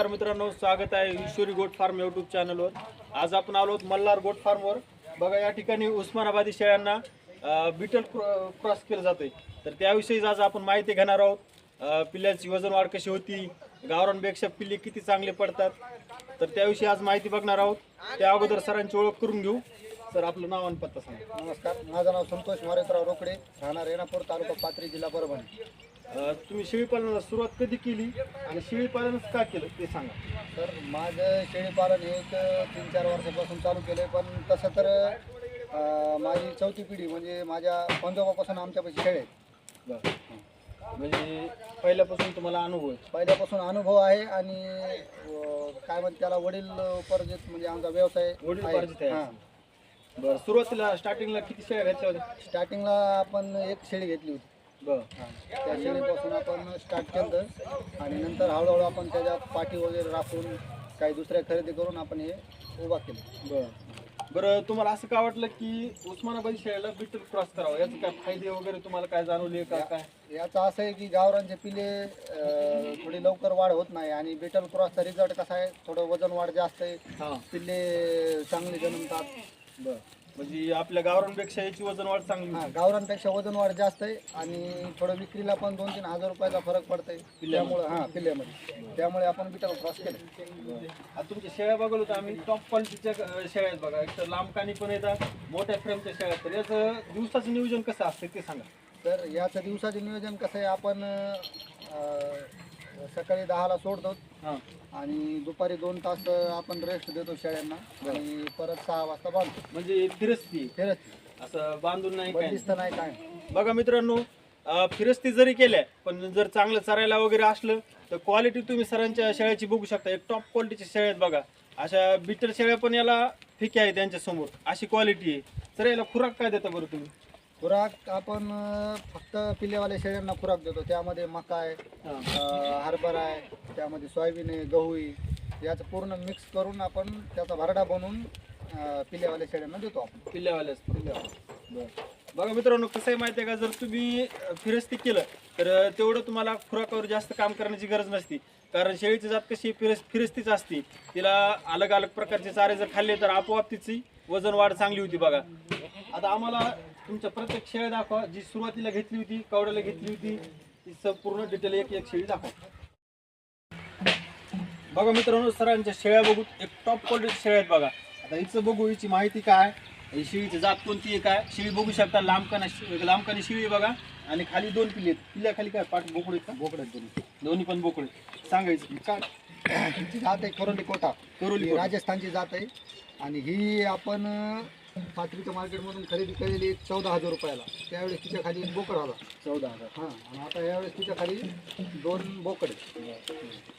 नमस्कार मित्रांनो स्वागत आहे ईश्वरी गोट फार्म यूट्यूब चॅनलवर आज आपण आलो आहोत मल्हार गोट फार्मवर बघा या ठिकाणी उस्मानाबादी शेळ्यांना बिटल क्रॉस केलं जाते तर त्याविषयी आज आपण माहिती घेणार आहोत. पिल्ल्याची वजन वाढ कशी होती गावरांपेक्षा पिल्ले किती चांगले पडतात तर त्याविषयी आज माहिती बघणार आहोत. त्या अगोदर सरांची ओळख करून घेऊ. सर आपलं नाव आणि पत्ता सांगा. नमस्कार माझं नाव संतोष मारेकराव रोकडे राहणार रेणापूर तालुका पात्री जिल्हा परभणी. तुम्ही शेळी पालनाला सुरुवात कधी केली आणि शेळी पालनच का केलं ते सांगा तर माझं शेळीपालन हे एक तीन चार वर्षापासून चालू केलं आहे पण तसं तर अं, माझी चौथी पिढी म्हणजे माझ्या पंजोबापासून आमच्यापाशी शेळे आहेत. बरं म्हणजे पहिल्यापासून तुम्हाला अनुभव आहे पहिल्यापासून अनुभव आहे आणि अं, काय म्हणते त्याला वडील उपार्जित म्हणजे आमचा व्यवसाय वडील आहे. आहे. बरं सुरुवातीला स्टार्टिंगला किती शेळ्या घ्यायच्या होत्या स्टार्टिंगला आपण एक शेळी घेतली होती बरं. त्या शेळीपासून आपण स्टार्ट केलं आणि नंतर हळूहळू आपण त्याच्यात पाठी वगैरे राखून काही दुसऱ्या खरेदी करून आपण हे उभा केलं. बरं. बरं तुम्हाला असं का वाटलं की उस्मानाबादी शेळ्याला बिटल क्रॉस करावं? याचे काय फायदे वगैरे तुम्हाला काय जाणवले का काय? याचं असं आहे की गावरांचे पिले अं, थोडी लवकर वाढ होत नाही आणि बेटल क्रॉसचा रिझल्ट कसा आहे? थोडं वजन वाढ जास्त आहे. हां. पिल्ले चांगले जन्मतात. बरं. म्हणजे आपल्या गावरांपेक्षा याची वजन वाढ चांगली हा गावरांपेक्षा वजन वाढ जास्त आहे आणि थोडं विक्रीला पण दोन तीन हजार रुपयाचा फरक पडतंय. त्यामुळे हां पिल्ल्यामध्ये. त्यामुळे आपण बिटल क्रॉस केलं आता तुमच्या शेळ्या बघलो तर आम्ही टॉप क्वालिटीच्या अं, शेळ्या आहेत बघा. एक तर लांब कानी पण येतात मोठ्या फ्रेमच्या शेळ्या आहेत. तर याचं दिवसाचं नियोजन कसं असतं ते सांगा. तर याचं दिवसाचे नियोजन कसं आहे आपण अं, सकाळी दहाला सोडतो आणि दुपारी दोन तास आपण रेस्ट देतो शेळ्यांना आणि परत सहा वाजता बांधतो. म्हणजे फिरस्ती. फिरत असं बांधून नाही काय? बंदिस्त नाही काय. बघा मित्रांनो अं, फिरस्ती जरी केल्या पण जर चांगलं चरायला वगैरे असलं तर क्वालिटी तुम्ही सरांच्या शेळ्याची बघू शकता. एक टॉप क्वालिटीच्या शेळ्या आहेत बघा. अशा बिटर शेळ्या पण याला फिक्या आहेत त्यांच्यासमोर. अशी क्वालिटी आहे. तर याला खुराक काय देता बरं तुम्ही? खुराक आपण अं, फक्त पिल्लेवाल्या शेळ्यांना खुराक देतो. त्यामध्ये मका आहे अं, हरभरा आहे त्यामध्ये सोयाबीन आहे गहू आहे याचं पूर्ण मिक्स करून आपण त्याचा भरडा बनवून अं, पिल्लेवाल्या शेळ्यांना देतो आपण. पिल्ल्यावाले असतात बघा मित्रांनो कसं आहे माहिती आहे का? जर तुम्ही अं, फिरस्ती केलं तर अं, तेवढं तुम्हाला खुराकावर जास्त काम करण्याची गरज नसती. कारण शेळीची जात कशी फिरस फिरस्तीच असते. तिला अलग अलग प्रकारचे चारे जर खाल्ले तर आपोआप तिची वजन वाढ चांगली होती बघा. आता आम्हाला तुमच्या प्रत्येक शेळ्या दाखवा. जी सुरुवातीला घेतली होती कवड्याला घेतली होती ती संपूर्ण डिटेल एक एक शेळी दाखवा. बघा मित्रांनो सरांच्या शेळ्या बघू. एक टॉप क्वालिटी शेळ्या आहेत बघा. आता हिचं बघू हिची माहिती काय? ही शेळीची जात कोणती आहे काय? शेळी बघू शकता लांबकाना लांबकानी शेळी बघा. आणि खाली दोन पिल्ले आहेत. पिल्ल्याखाली काय? पाठ बोकडे आहेत का? बोकडे दोन्ही. दोन्ही पण बोकडे सांगायचं. काय हिची जात आहे करोली कोटा करोली ही. राजस्थानची जात आहे. आणि ही आपण अं, पाथरीच्या मार्केटमधून खरेदी केलेली चौदा हजार रुपयाला. त्यावेळेस तिच्या खाली एक बोकड आला चौदा हजार. हां आणि आता यावेळेस तिच्या खाली दोन बोकड आहेत.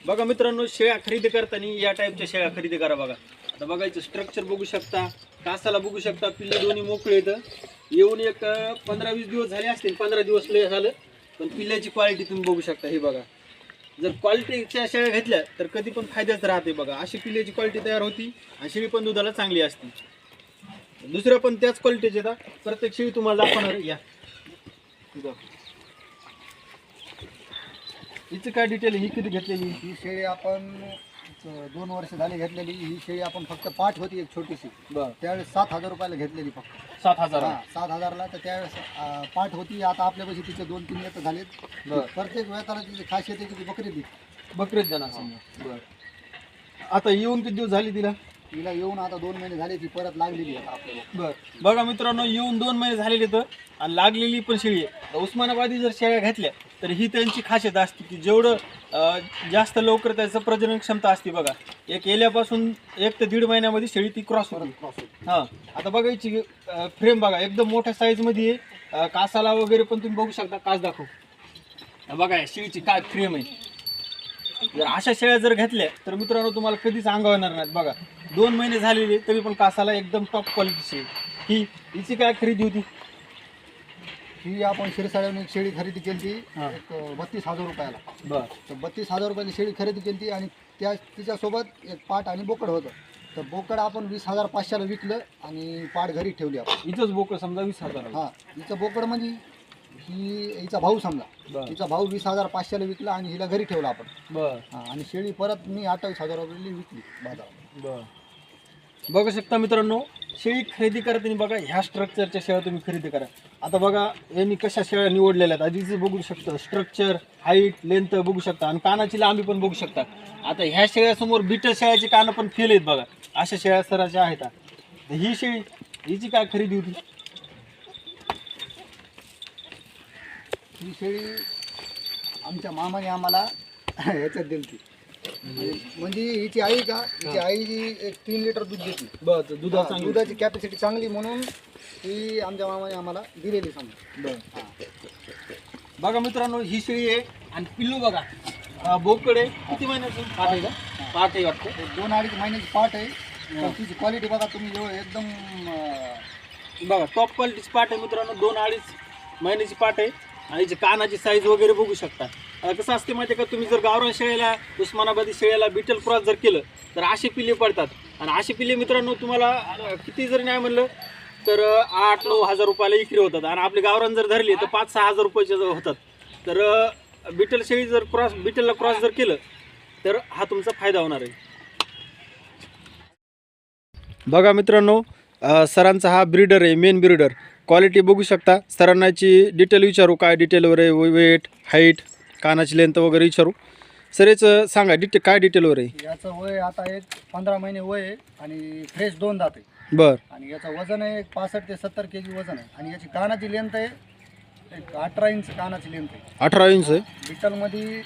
बघा मित्रांनो शेळ्या खरेदी करताना या टाईपच्या शेळ्या खरेदी करा बघा. आता बघायचं स्ट्रक्चर बघू शकता कासाला बघू शकता पिल्ले दोन्ही मोकळे येतं येऊन एक पंधरा वीस दिवस झाले असतील पंधरा दिवस लय झालं पण पिल्ल्याची क्वालिटी तुम्ही बघू शकता हे बघा. जर क्वालिटीच्या शेळ्या घेतल्या तर कधी पण फायद्याच राहते बघा. अशी पिल्ल्याची क्वालिटी तयार होती आणि शेळी पण दुधाला चांगली असते. दुसऱ्या पण त्याच क्वालिटीचे प्रत्येक शेळी तुम्हाला दाखवणार. या. हिचं काय डिटेल ही किती घेतलेली ही शेळी आपण दोन वर्ष झाली घेतलेली. ही शेळी आपण फक्त पाठ होती एक छोटीशी. बर. त्यावेळेस सात हजार रुपयाला घेतलेली फक्त. सात हजार. हा सात हजारला. तर त्यावेळेस अं, पाठ होती. आता आपल्यापाशी तिचे दोन तीन येतं झालेत. बरं. प्रत्येक वेळेला तिची खासियत आहे की ती बकरी दी बकरीच देणार. समजा बर. आता येऊन किती दिवस झाले तिला? तिला येऊन आता दोन महिने झाले ती परत लागलेली आहे आपल्याला. बर. बघा मित्रांनो येऊन दोन महिने झालेले तर आणि लागलेली पण शेळी आहे. तर उस्मानाबादी जर शेळ्या घेतल्या तर ही त्यांची खासियत असते की जेवढं अं, जास्त लवकर त्याचं प्रजनन क्षमता असते बघा. एक येल्यापासून एक ते दीड महिन्यामध्ये शेळी ती क्रॉस होते. क्रॉस होती. हां. आता बघायची फ्रेम बघा. एकदम मोठ्या साईजमध्ये आहे अं, कासाला वगैरे पण तुम्ही बघू शकता कास दाखव. हे बघा या शेळीची काय फ्रेम आहे. जर अशा शेळ्या जर घेतल्या तर मित्रांनो तुम्हाला कधीच अंगावर येणार नाहीत बघा. दोन महिने झालेले तरी पण कासाला एकदम टॉप क्वालिटीची आहे. ही हिची काय खरेदी होती? ही आपण शिरसाळ्याहून एक शेळी खरेदी केली हा. एक बत्तीस हजार रुपयाला. बर. तर बत्तीस हजार रुपयाची शेळी खरेदी केली आणि त्या तिच्यासोबत एक पाट आणि बोकड होतं. तर बोकड आपण वीस हजार पाचशेला विकलं आणि पाट घरी ठेवली आपण. हिचंच बोकड समजा वीस हजार हां तिचं बोकड म्हणजे ही हिचा भाऊ समजा. बर. हिचा भाऊ वीस हजार पाचशेला विकला आणि हिला घरी ठेवला आपण. बर. हा, आणि शेळी परत मी अठ्ठावीस हजार रुपये विकली बाजारात. बर. बघू शकता मित्रांनो शेळी खरेदी करताना बघा ह्या स्ट्रक्चरच्या शेळ्या तुम्ही खरेदी करा. आता बघा यांनी कशा शेळ्या निवडलेल्या आहेत. आधीच बघू शकता स्ट्रक्चर हाईट लेंथ बघू शकता आणि कानाची लांबी पण बघू शकता. आता ह्या शेळ्यासमोर बिटर शेळ्याची कानं पण फेल आहेत बघा. अशा शेळ्या सराच्या आहेत. ही शेळी हिची काय खरेदी होती? ही शेळी आमच्या मामाने आम्हाला ह्याच्यात दिली होती. म्हणजे हिची आई का? हिची आई जी एक तीन लिटर दूध देते. बस दुधा हा, दुधाची कॅपॅसिटी चांगली म्हणून ती आमच्या मामाने आम्हाला दिलेली समजा. बघा मित्रांनो ही शेळी आहे. आणि पिल्लू बघा. अं, बोकडे. किती महिन्याचं? पाठ आहे का? पाठ आहे वाटतं. एक दोन अडीच महिन्याची पाट आहे. पण तिची क्वालिटी बघा तुम्ही एवढं एकदम अं, बघा टॉप क्वालिटीची पाट आहे मित्रांनो. दोन अडीच महिन्याची पाट आहे. आणि याची कानाची साईज वगैरे बघू शकता. कसं असते माहिती आहे का तुम्ही जर गावरान शेळ्याला उस्मानाबादी शेळ्याला बिटल क्रॉस जर केलं तर असे पिल्ले पडतात. आणि असे पिल्ले मित्रांनो तुम्हाला किती जरी नाही म्हणलं तर आठ नऊ हजार रुपयाला विक्री होतात. आणि आपली गावरान जर धरली तर पाच सहा हजार रुपयाचे जर होतात. तर बिटल शेळी जर क्रॉस बिटलला क्रॉस जर केलं तर हा तुमचा फायदा होणार आहे. बघा मित्रांनो सरांचा हा ब्रीडर आहे मेन ब्रीडर क्वालिटी बघू शकता. सरांनाची डिटेल विचारू काय डिटेलवर आहे वेट हाईट कानाची लेंथ वगैरे विचारू. सर याचं सांगा डिटे काय डिटेलवर आहे? याचं वय आता एक पंधरा महिने वय आहे आणि फ्रेश दोन दात आहे. बर. आणि याचं वजन आहे पासष्ट ते सत्तर के जी वजन आहे. आणि याची कानाची लेंथ आहे एक अठरा इंच कानाची लेंथ आहे. अठरा इंच आहे? बिटलमध्ये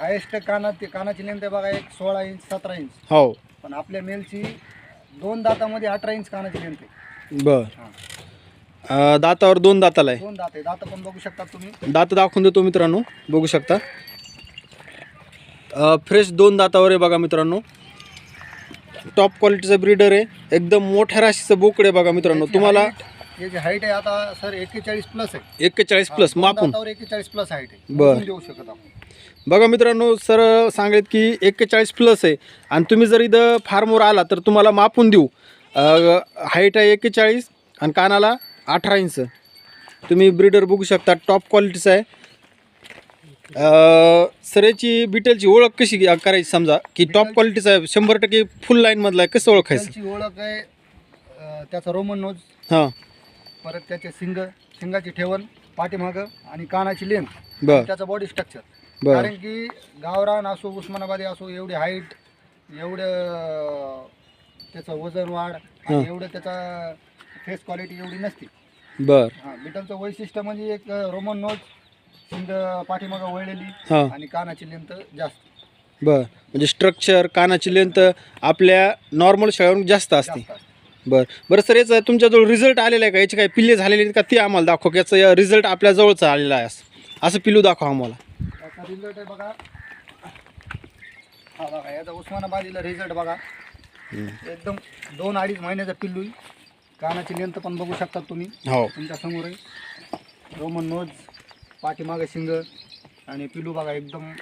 हायेस्ट कानात कानाची लेंथ आहे बघा एक सोळा इंच सतरा इंच. हो. पण आपल्या मेलची दोन दातामध्ये अठरा इंच कानाची लेंथ आहे. बर. हां. अ, दातावर दोन दाताला आहे दोन दात आहे. दात पण बघू शकता तुम्ही. दात दाखवून देतो मित्रांनो. बघू शकता. फ्रेश दोन दातावर आहे बघा मित्रांनो. टॉप क्वालिटीचं ब्रीडर आहे. एकदम मोठ्या राशीचं बोकड आहे बघा मित्रांनो. तुम्हाला हाईट आहे आता सर एक्केचाळीस प्लस आहे. एक्केचाळीस प्लस दोन मापून. दातावर एक्केचाळीस प्लस हाईट आहे. बरं. देऊ शकत आपण. बघा मित्रांनो सर सांगेल की एक्केचाळीस प्लस आहे. आणि तुम्ही जर इथं फार्मवर आला तर तुम्हाला मापून देऊ. हाईट आहे एक्केचाळीस आणि कानाला अठरा इंच. तुम्ही ब्रीडर बघू शकता टॉप क्वालिटीचं आहे. अं, सर याची बिटेलची ओळख कशी करायची समजा? की टॉप क्वालिटीचं आहे शंभर टक्के फुल लाईनमधला आहे कसं ओळखायचं? त्याची ओळख आहे त्याचा रोमन नोज हां. परत त्याचे सिंग शिंगाची ठेवण पाठीमागं आणि कानाची लेंथ बरं. त्याचं बॉडी स्ट्रक्चर कारण की गावरान असो उस्मानाबादी असो एवढी हाईट एवढं त्याचं वजन वाढ. एवढं त्याचा फेस क्वालिटी एवढी नसते. बरं. हां बिटलचं वैशिष्ट्य म्हणजे एक रोमन नोज शिंग पाठीमागं वळलेली हां. आणि कानाची लेंथ जास्त. बरं. म्हणजे स्ट्रक्चर कानाची लेंथ आपल्या नॉर्मल शाळेवरून जास्त असते. जास्त असते. बरं. बरं सर याचा तुमच्याजवळ रिझल्ट आलेला आहे का? याचे काही पिल्ले झालेले आहेत का? ते आम्हाला दाखव की याचा रिझल्ट आपल्या जवळचा आलेला आहे असं. असं पिल्लू दाखवा आम्हाला. याचा रिझल्ट आहे बघा. हा बघा याचा उस्मानाबादीला रिझल्ट बघा. एकदम दोन अडीच महिन्याचा पिल्लू आहे. कानाची लेंथ पण बघू शकता तुम्ही. हो. तुमच्यासमोर आहे. रोमन नोज पाठीमागे शिंग आणि पिल्लू बघा एकदम.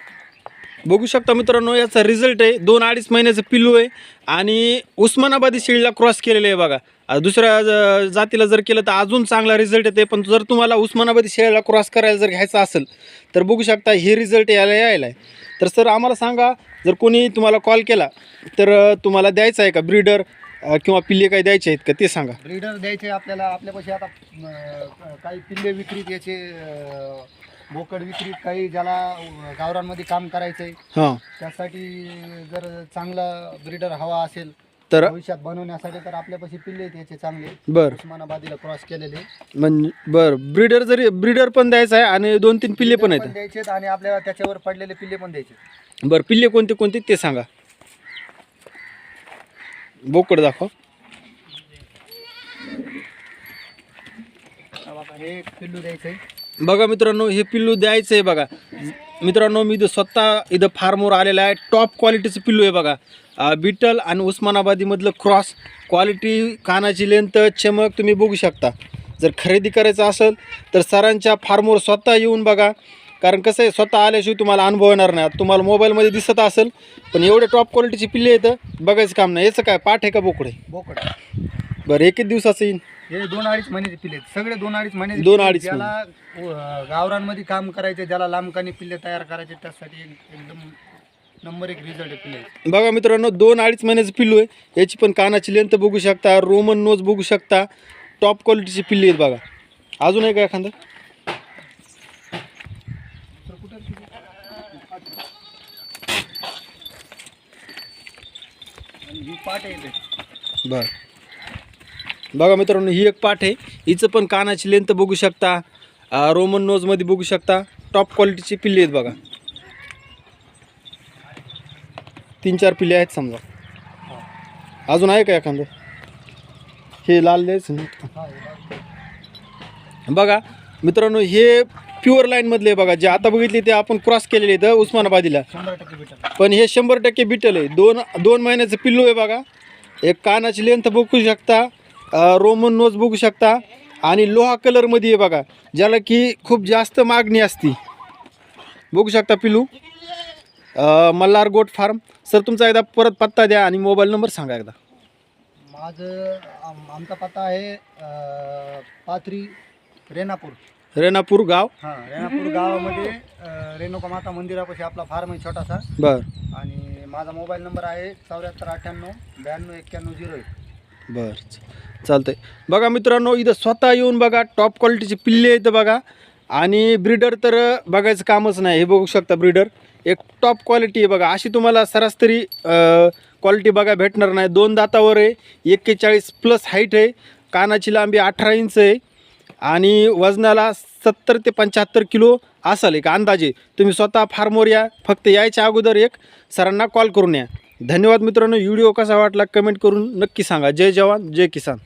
बघू शकता मित्रांनो याचा रिझल्ट आहे. दोन अडीच महिन्याचं पिल्लू आहे. आणि उस्मानाबादी शेळीला क्रॉस केलेलं आहे बघा. दुसऱ्या ज- जातीला जर केलं तर अजून चांगला रिझल्ट येते पण जर तुम्हाला उस्मानाबादी शेळीला क्रॉस करायला जर घ्यायचं असेल तर बघू शकता हे रिझल्ट यायला यायला आहे. तर सर आम्हाला सांगा जर कोणी तुम्हाला कॉल केला तर अ, तुम्हाला द्यायचं आहे का? ब्रीडर किंवा पिल्ले काही द्यायचे आहेत का ते सांगा. ब्रीडर द्यायचे आपल्याला आपल्यापाशी आता अं, काही पिल्ले विक्रीत याचे अं, बोकड विक्रीत काही ज्याला अं, गावरांमध्ये काम करायचं आहे. हां. त्यासाठी जर चांगला ब्रीडर हवा असेल तर? भविष्यात बनवण्यासाठी तर आपल्यापाशी पिल्ले आहेत याचे चांगले. बरं. उस्मानाबादीला क्रॉस केलेले. म्हणजे बरं. ब्रीडर जरी ब्रीडर पण द्यायचं आहे आणि दोन तीन पिल्ले पण आहेत. द्यायचे आणि आपल्याला त्याच्यावर पडलेले पिल्ले पण द्यायचे बरं पिल्ले कोणते कोणते ते सांगा. बोकड दाखव. हा बघा, एक पिल्लू द्यायचंय. बघा मित्रांनो हे पिल्लू द्यायचं आहे बघा. मित्रांनो मी स्वतः इथं फार्मवर आलेलं आहे. टॉप क्वालिटीचं पिल्लू आहे बघा. बिटल आणि उस्मानाबादीमधलं क्रॉस क्वालिटी कानाची लेंथ चमक तुम्ही बघू शकता. जर खरेदी करायचं असेल तर सरांच्या फार्मवर स्वतः येऊन बघा. कारण कसं आहे स्वतः आल्याशिवाय तुम्हाला अनुभव येणार नाही. तुम्हाला मोबाईलमध्ये दिसत असेल पण एवढे टॉप क्वालिटीची पिल्ले येतं बघायचं काम नाही. याचं काय पाठ आहे का बोकड? बोकड. बरं एक एक दिवसाचं येईन. हे दोन अडीच महिन्याचे पिल्ले आहेत. सगळे दोन अडीच महिन्याचे दोन पिल्ले आहेत. अडीच ज्याला अं, गावरांमध्ये काम करायचे ज्याला लांबकानी पिल्ले तयार करायचे त्यासाठी एक- एकदम नंबर एक रिझल्ट आहे पिल्ले. बघा मित्रांनो दोन अडीच महिन्याचं पिल्लू आहे. याची पण कानाची लेंथ बघू शकता रोमन नोज बघू शकता. टॉप क्वालिटीची पिल्ली आहेत बघा. अजून आहे का एखादं? आणि आहे बर. बघा मित्रांनो ही एक पाठ आहे. हिचं पण कानाची लेंथ बघू शकता. रोमन नोजमध्ये बघू शकता. टॉप क्वालिटीची पिल्ली आहेत बघा. तीन चार पिल्ले आहेत समजा. अजून आहे का एखादं? हे लाल द्यायचं बघा मित्रांनो हे प्युअर लाईनमधले बघा जे आता बघितले ते आपण क्रॉस केलेले इथं उस्मानाबादीला. पण हे शंभर टक्के बिटल आहे. दोन दोन महिन्याचं पिल्लू आहे बघा. एक कानाची लेंथ बघू शकता रोमन नोज बघू शकता आणि लोहा कलरमध्ये आहे बघा ज्याला की खूप जास्त मागणी असती. बघू शकता पिल्लू. मल्हार गोट फार्म सर तुमचा एकदा परत पत्ता द्या आणि मोबाईल नंबर सांगा एकदा. माझं आमचा पत्ता आहे पाथरी रेणापूर. रेणापूर गाव? हां रेणापूर गावामध्ये अं, रेणुका माता मंदिरापाशी आपला फार्म आहे छोटासा. बर. आणि माझा मोबाईल नंबर आहे चौऱ्याहत्तर अठ्ठ्याण्णव ब्याण्णव एक्क्याण्णव झिरो एक. बर चालतंय. बघा मित्रांनो इथं स्वतः येऊन बघा टॉप क्वालिटीचे पिल्ले आहेत बघा. आणि ब्रीडर तर बघायचं कामच नाही हे बघू शकता ब्रीडर एक टॉप क्वालिटी आहे बघा. अशी तुम्हाला सरासरी क्वालिटी बघा भेटणार नाही. दोन दातावर आहे एक्केचाळीस प्लस हाईट आहे. कानाची लांबी अठरा इंच आहे. आणि वजनाला सत्तर ते पंच्याहत्तर किलो असाल एक अंदाजे. तुम्ही स्वतः फार्मवर या फक्त यायच्या अगोदर एक सरांना कॉल करून या. धन्यवाद मित्रांनो व्हिडिओ कसा वाटला कमेंट करून नक्की सांगा. जय जवान जय किसान.